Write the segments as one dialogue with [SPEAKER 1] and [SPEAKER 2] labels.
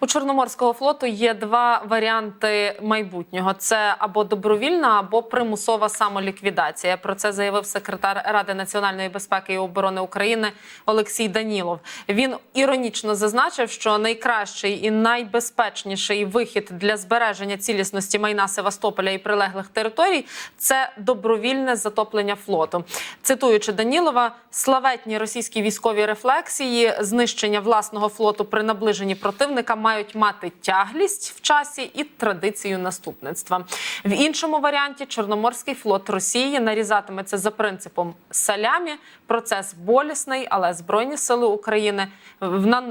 [SPEAKER 1] У Чорноморського флоту є два варіанти майбутнього: це або добровільна, або примусова самоліквідація. Про це заявив секретар Ради національної безпеки і оборони України Олексій Данілов. Він іронічно зазначив, що найкращий і найбезпечніший вихід для збереження цілісності майна Севастополя і прилеглих територій це добровільне затоплення флоту. Цитуючи Данілова, славетні російські військові рефлексії, знищення власного флоту при наближенні противника мають мати тяглість в часі і традицію наступництва. В іншому варіанті Чорноморський флот Росії нарізатиметься за принципом салямі. Процес болісний, але збройні сили України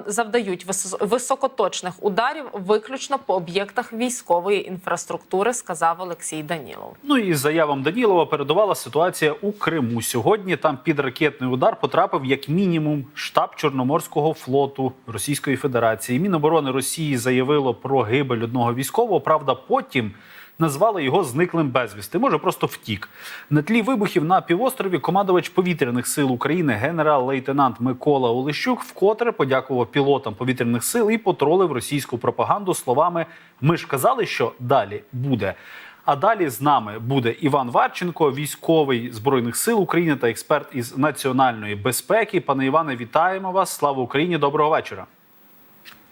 [SPEAKER 1] завдають вис- високоточних ударів виключно по об'єктах військової інфраструктури, сказав Олексій Данілов.
[SPEAKER 2] Ну і заявам Данілова передувала ситуація у Криму. Сьогодні там під ракетний удар потрапив як мінімум штаб Чорноморського флоту Російської Федерації. Міноборони Росії заявило про гибель одного військового. Правда, потім назвали його зниклим безвісти. Може, просто втік. На тлі вибухів на півострові командувач повітряних сил України генерал-лейтенант Микола Олещук вкотре подякував пілотам повітряних сил і потролив російську пропаганду словами: Ми ж казали, що далі буде. А далі з нами буде Іван Варченко, військовий збройних сил України та експерт із національної безпеки. Пане Іване, вітаємо вас! Слава Україні! Доброго вечора!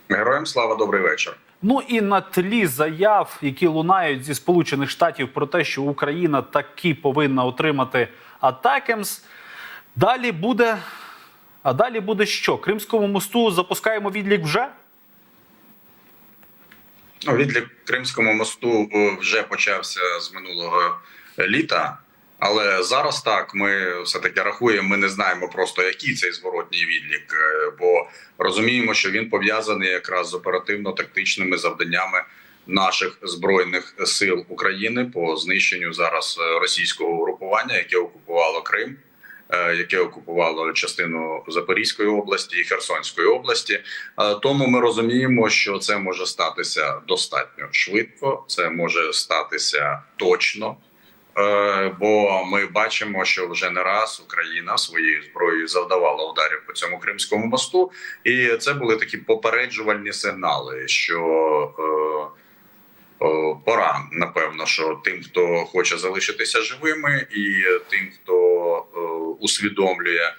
[SPEAKER 3] Героям слава, добрий вечір.
[SPEAKER 2] Ну і на тлі заяв, які лунають зі Сполучених Штатів про те, що Україна таки повинна отримати Атакемс. Далі буде. А далі буде що? Кримському мосту запускаємо відлік вже?
[SPEAKER 3] Ну, відлік Кримському мосту е, вже почався з минулого літа, але зараз так ми все таки рахуємо. Ми не знаємо просто який цей зворотній відлік, е, бо розуміємо, що він пов'язаний якраз з оперативно-тактичними завданнями наших збройних сил України по знищенню зараз е, російського угрупування, яке окупувало Крим. е, Яке окупувало частину Запорізької області і Херсонської області, Тому ми розуміємо, що це може статися достатньо швидко, це може статися точно. Е, Бо ми бачимо, що вже не раз Україна своєю зброєю завдавала ударів по цьому Кримському мосту, і це були такі попереджувальні сигнали, що е, е, пора, напевно, що тим, хто хоче залишитися живими, і тим, хто е, усвідомлює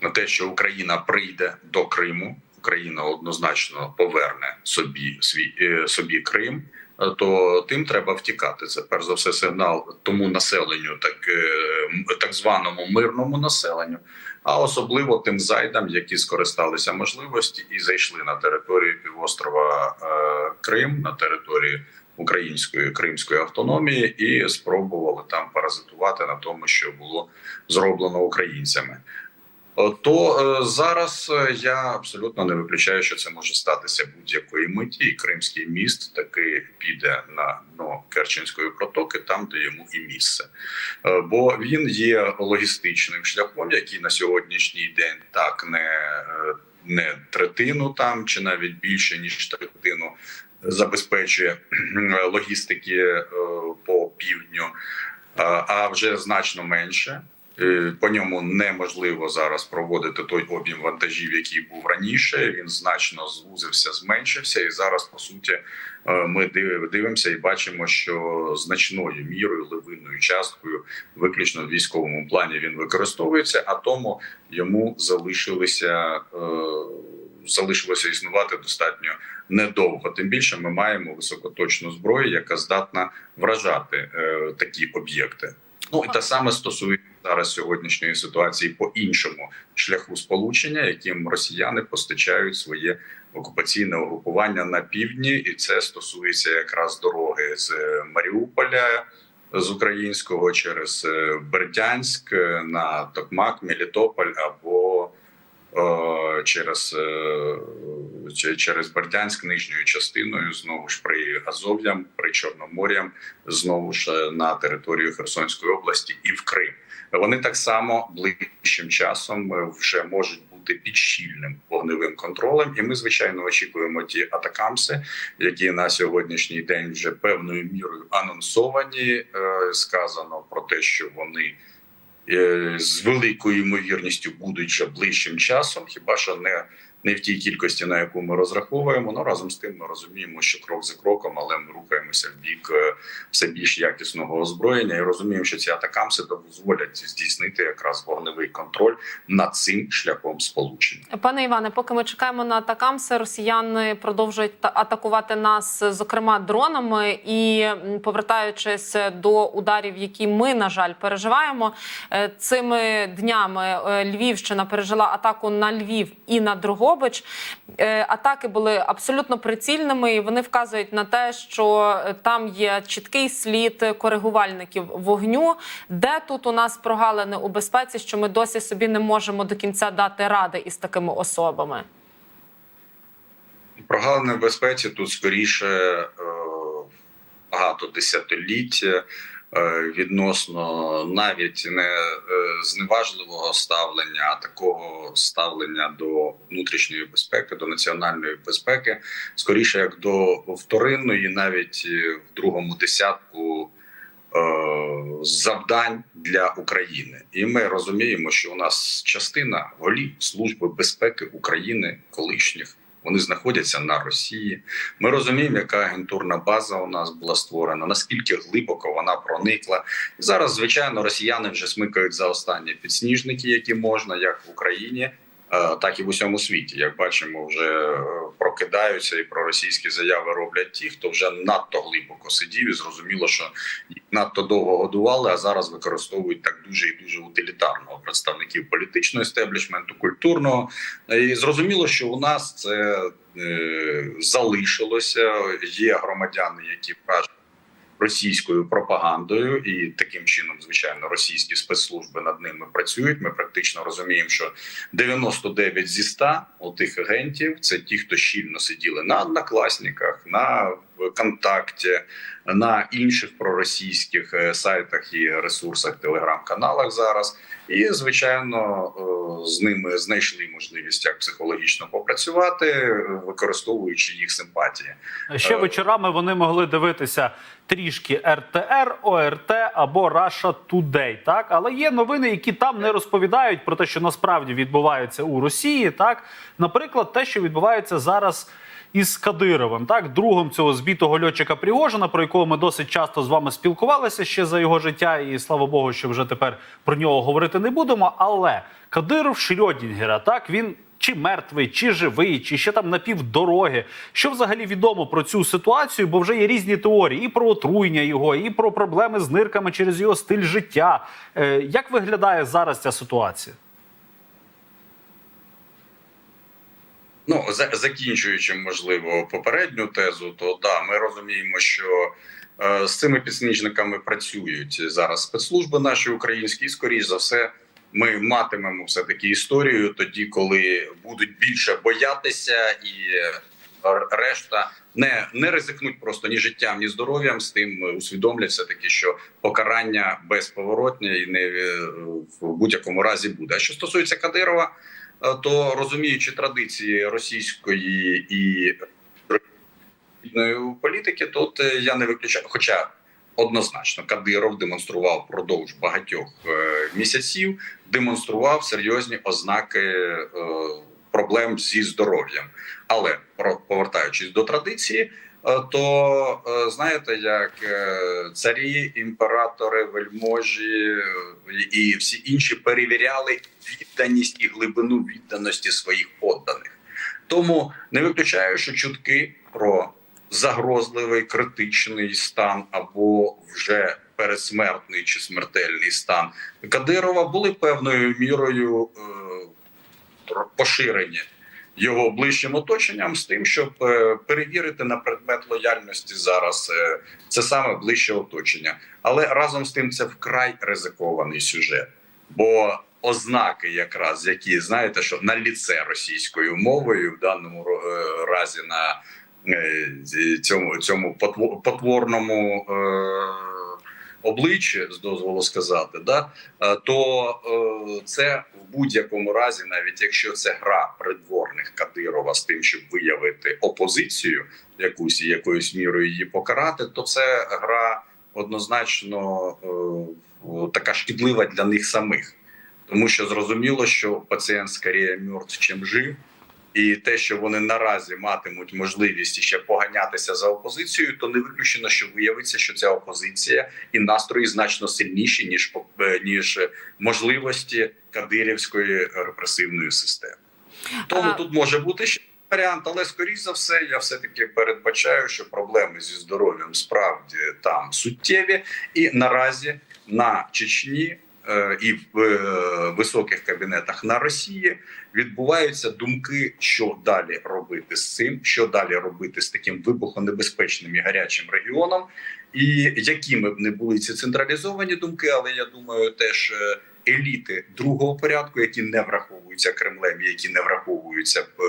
[SPEAKER 3] на те, що Україна прийде до Криму, Україна однозначно поверне собі свій е, собі Крим. Е, То тим треба втікати. Це перш за все сигнал тому населенню, так е, так званому мирному населенню, а особливо тим зайдам, які скористалися можливості і зайшли на територію півострова е, Крим, на території української кримської автономії, і спробували там паразитувати на тому, що було зроблено українцями. Е, То е, зараз е, я абсолютно не виключаю, що це може статися будь-якої миті, і Кримський міст таки піде на дно Керченської протоки, там де йому і місце, бо він є логістичним шляхом, який на сьогоднішній день так не, не третину там чи навіть більше ніж третину забезпечує логістики по півдню, а вже значно менше. Е, По ньому неможливо зараз проводити той об'єм вантажів, який був раніше. Він значно звузився, зменшився, і зараз по суті е, ми дивимося і бачимо, що значною мірою, левинною часткою, виключно в військовому плані, він використовується, а тому йому залишилися е, залишилося існувати достатньо недовго. Тим більше ми маємо високоточну зброю, яка здатна вражати е, такі об'єкти. Ну і те саме стосується зараз сьогоднішньої ситуації по іншому шляху сполучення, яким росіяни постачають своє окупаційне угрупування на півдні, і це стосується якраз дороги з Маріуполя. З українського через е, Бердянськ е, на Токмак, Мелітополь або е, через, е, через Бердянськ нижньою частиною, знову ж при Азов'ям, при Чорномор'ям, знову ж е, на територію Херсонської області і в Крим. Вони так само ближчим часом е, вже можуть бути під щільним вогневим контролем. І ми, звичайно, очікуємо ті атакамси, які на сьогоднішній день вже певною мірою анонсовані. Е, Сказано про те, що вони з великою ймовірністю будуть вже ближчим часом, хіба що не не в тій кількості, на яку ми розраховуємо. Ну разом з тим, ми розуміємо, що крок за кроком, але ми рухаємося в бік е, все більш якісного озброєння і розуміємо, що ці атакамси дозволять здійснити якраз вогневий контроль над цим шляхом сполучення.
[SPEAKER 1] Пане Іване, поки ми чекаємо на атакамси, росіяни продовжують та- атакувати нас, зокрема дронами. І повертаючись до ударів, які ми на жаль переживаємо е, цими днями. е, Львівщина пережила атаку на Львів і на Дрогобич. Е, Атаки були абсолютно прицільними, і вони вказують на те, що е, там є чіткий слід коригувальників вогню. Де тут у нас прогалини у безпеці, що ми досі собі не можемо до кінця дати ради із такими особами?
[SPEAKER 3] Прогалини в безпеці тут скоріше е, багато десятиліть відносно навіть не е, зневажливого ставлення, а такого ставлення до внутрішньої безпеки, до національної безпеки, скоріше як до вторинної, навіть е, в другому десятку. е, Завдань для України, і ми розуміємо, що у нас частина голів служби безпеки України колишніх вони знаходяться на Росії. Ми розуміємо, яка агентурна база у нас була створена, наскільки глибоко вона проникла. Зараз, звичайно, росіяни вже смикають за останні підсніжники, які можна, як в Україні, так і в усьому світі. Як бачимо, вже е, прокидаються і проросійські заяви роблять ті, хто вже надто глибоко сидів, і зрозуміло, що їх надто довго годували, а зараз використовують так дуже і дуже утилітарного представників політичного естеблішменту, культурного. І зрозуміло, що у нас це е, залишилося. Є громадяни, які кажуть російською пропагандою, і таким чином, звичайно, російські спецслужби над ними працюють. Ми практично розуміємо, що 99 зі 100 тих агентів це ті, хто щільно сиділи на однокласниках, на контакті, на інших проросійських е, сайтах і ресурсах, телеграм-каналах зараз. І звичайно, е, з ними знайшли можливість як психологічно попрацювати, е, використовуючи їх симпатії.
[SPEAKER 2] Ще вечорами вони могли дивитися трішки РТР, ОРТ або Russia Today, так але є новини, які там не розповідають про те, що насправді відбувається у Росії. Так, наприклад, те, що відбувається зараз. Із Кадировим, так, другом цього збитого льотчика Пригожина, про якого ми досить часто з вами спілкувалися ще за його життя, і слава Богу, що вже тепер про нього говорити не будемо. Але Кадиров Шрьодінгера, так він чи мертвий, чи живий, чи ще там на півдороги. Що взагалі відомо про цю ситуацію? Бо вже є різні теорії і про отруєння його, і про проблеми з нирками через його стиль життя. Е, як виглядає зараз ця ситуація?
[SPEAKER 3] Ну закінчуючи, можливо, попередню тезу, то да, ми розуміємо, що е, з цими підсніжниками працюють зараз спецслужби наші українські, і скоріш за все. Ми матимемо все таки історію тоді, коли будуть більше боятися, і решта не, не ризикнуть просто ні життям, ні здоров'ям. З тим усвідомлять все таки, що покарання безповоротне і не е, в будь-якому разі буде. А що стосується Кадирова, то розуміючи традиції російської і політики, тут е, я не виключаю. Хоча однозначно Кадиров демонстрував впродовж багатьох е, місяців, демонстрував серйозні ознаки е, проблем зі здоров'ям. Але повертаючись до традиції. Е, То е, знаєте, як е, царі, імператори, вельможі і всі інші перевіряли відданість і глибину відданості своїх подданих. Тому не виключаю, що чутки про загрозливий критичний стан або вже пересмертний чи смертельний стан Кадирова були певною мірою поширені його ближчим оточенням з тим, щоб е, перевірити на предмет лояльності зараз е, це саме ближче оточення. Але разом з тим це вкрай ризикований сюжет, бо ознаки, якраз які знаєте, що на ліце російською мовою в даному е, разі на цьому цьому потво- потворному. Обличчя, з дозволу сказати, да то це в будь-якому разі, навіть якщо це гра придворних Кадирова з тим, щоб виявити опозицію якусь і якоюсь мірою її покарати, то це гра однозначно е, така шкідлива для них самих, тому що зрозуміло, що пацієнт скоріше мертв, чим жив. і те, що вони наразі матимуть можливість ще поганятися за опозицією, то не виключено, що виявиться, що ця опозиція і настрої значно сильніші ніж е, ніж можливості кадирівської репресивної системи. Тому
[SPEAKER 1] А-
[SPEAKER 3] тут може бути ще варіант, але скоріш за все, я все таки передбачаю, що проблеми зі здоров'ям справді там суттєві, і наразі на Чечні. е, І в е, високих кабінетах на Росії відбуваються думки, що далі робити з цим, що далі робити з таким вибухонебезпечним і гарячим регіоном, і якими б не були ці централізовані думки, але я думаю, теж е, еліти другого порядку, які не враховуються Кремлем, які не враховуються е,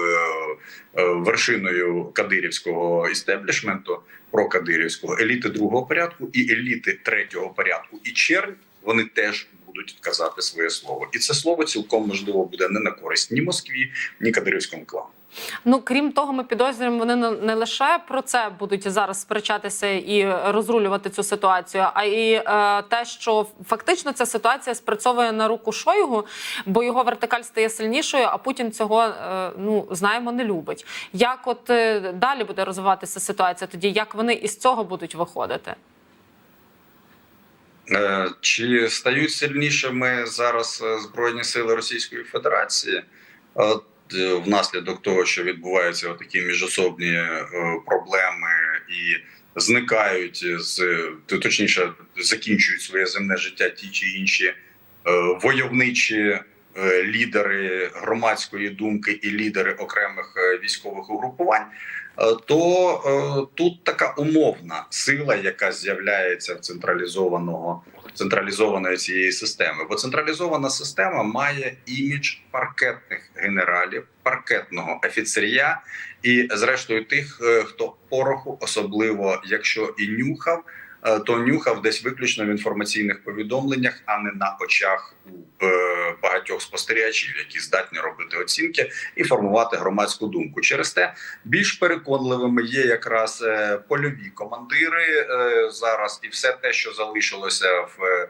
[SPEAKER 3] е, вершиною кадирівського істеблішменту, прокадирівського, еліти другого порядку і еліти третього порядку і чернь, вони теж будуть казати своє слово, і це слово цілком можливо буде не на користь ні Москві, ні кадирівському клану.
[SPEAKER 1] Ну крім того, ми підозрюємо, вони не- лише про це будуть зараз сперечатися і розрулювати цю ситуацію, а і е, те, що фактично ця ситуація спрацьовує на руку Шойгу, бо його вертикаль стає сильнішою, а Путін цього е, ну знаємо не любить. Як от е, далі буде розвиватися ситуація? Тоді як вони із цього будуть виходити?
[SPEAKER 3] Е, Чи стають сильнішими зараз е, збройні сили Російської Федерації? Е, Внаслідок того, що відбуваються такі міжособні е, проблеми і зникають з точніше, закінчують своє земне життя ті чи інші е, войовничі лідери громадської думки і лідери окремих військових угрупувань. То тут така умовна сила, яка з'являється в централізованого централізованої цієї системи. Бо централізована система має імідж паркетних генералів, паркетного офіцерія і, зрештою, тих, е, хто пороху, особливо якщо і нюхав. Е, То нюхав десь виключно в інформаційних повідомленнях, а не на очах у е, багатьох спостерігачів, які здатні робити оцінки і формувати громадську думку. Через те більш переконливими є якраз е, польові командири зараз, і все те, що залишилося в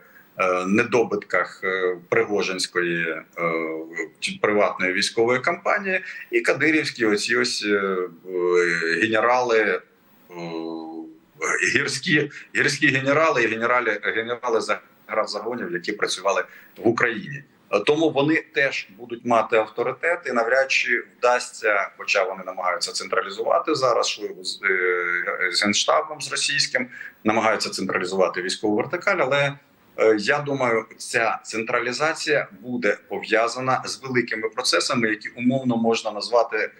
[SPEAKER 3] недобитках Пригожинської приватної військової кампанії, і кадирівські оці ось генерали. Гірські гірські генерали і генерали генерали загонів, які працювали в Україні. Тому вони теж будуть мати авторитет, і навряд чи вдасться, хоча вони намагаються централізувати зараз Шойгу з, е, з генштабом з російським, намагаються централізувати військову вертикаль. Але е, я думаю, ця централізація буде пов'язана з великими процесами, які умовно можна назвати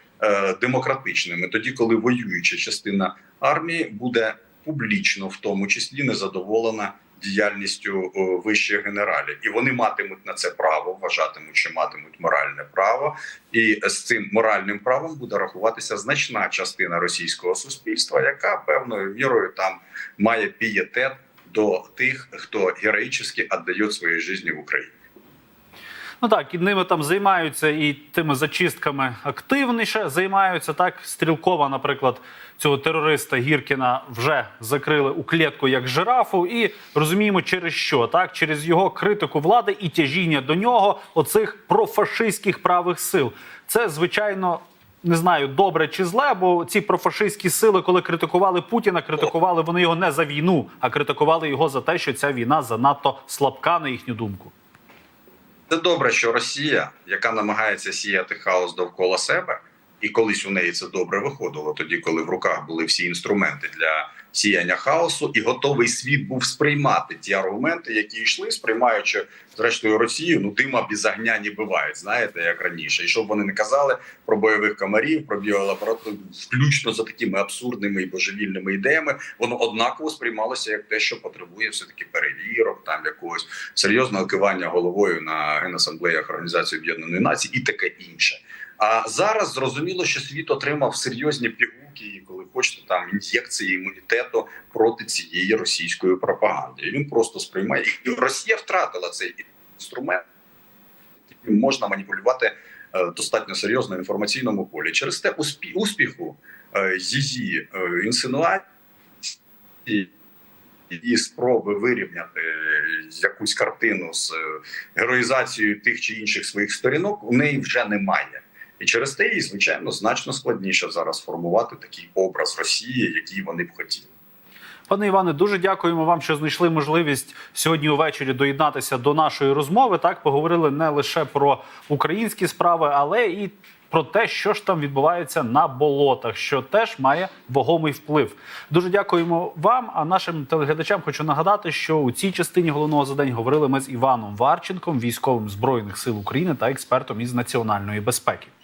[SPEAKER 3] демократичними, тоді коли воююча частина армії буде публічно, в тому числі незадоволена діяльністю вищих генералів, і вони матимуть на це право, вважатимуть, що матимуть моральне право, і з цим моральним правом буде рахуватися значна частина російського суспільства, яка певною мірою там має пієтет до тих, хто героїчно віддає свої житті в Україні.
[SPEAKER 2] Ну так, і ними там займаються і тими зачистками активніше займаються. Так, стрілкова, наприклад, цього терориста Гіркіна вже закрили у клітку як жирафу, і розуміємо, через що так, через його критику влади і тяжіння до нього оцих профашистських правих сил. Це звичайно. Не знаю, добре чи зле, бо ці профашистські сили, коли критикували Путіна, критикували вони його не за війну, а критикували його за те, що ця війна занадто слабка, на їхню думку.
[SPEAKER 3] Це добре, що Росія, яка намагається сіяти хаос довкола себе, і колись у неї це добре виходило, тоді коли в руках були всі інструменти для сіяння хаосу, і готовий світ був сприймати ті аргументи, які йшли, сприймаючи зрештою Росію. Ну дима без огня не бувають, знаєте, як раніше. І щоб вони не казали про бойових комарів, про біолабораторію, включно за такими абсурдними і божевільними ідеями, воно однаково сприймалося як те, що потребує все таки перевірок, там якогось серйозного кивання головою на генасамблеях Організації Об'єднаної Нації і таке інше. А зараз зрозуміло, що світ отримав серйозні пігулки, і коли хочете там ін'єкції імунітету проти цієї російської пропаганди. І він просто сприймає і Росія втратила цей інструмент, яким можна маніпулювати е, достатньо серйозно в інформаційному полі. Через те успі- успіху е, її е, інсинуації і спроби вирівняти якусь картину з героїзацією тих чи інших своїх сторінок у неї вже немає. І через те, їй, звичайно, значно складніше зараз формувати такий образ Росії, який вони б хотіли.
[SPEAKER 2] Пане Іване, дуже дякуємо вам, що знайшли можливість сьогодні увечері доєднатися до нашої розмови. Так поговорили не лише про українські справи, але і про те, що ж там відбувається на болотах, що теж має вагомий вплив. Дуже дякуємо вам. А нашим телеглядачам хочу нагадати, що у цій частині головного задань говорили ми з Іваном Варченком, військовим збройних сил України та експертом із національної безпеки.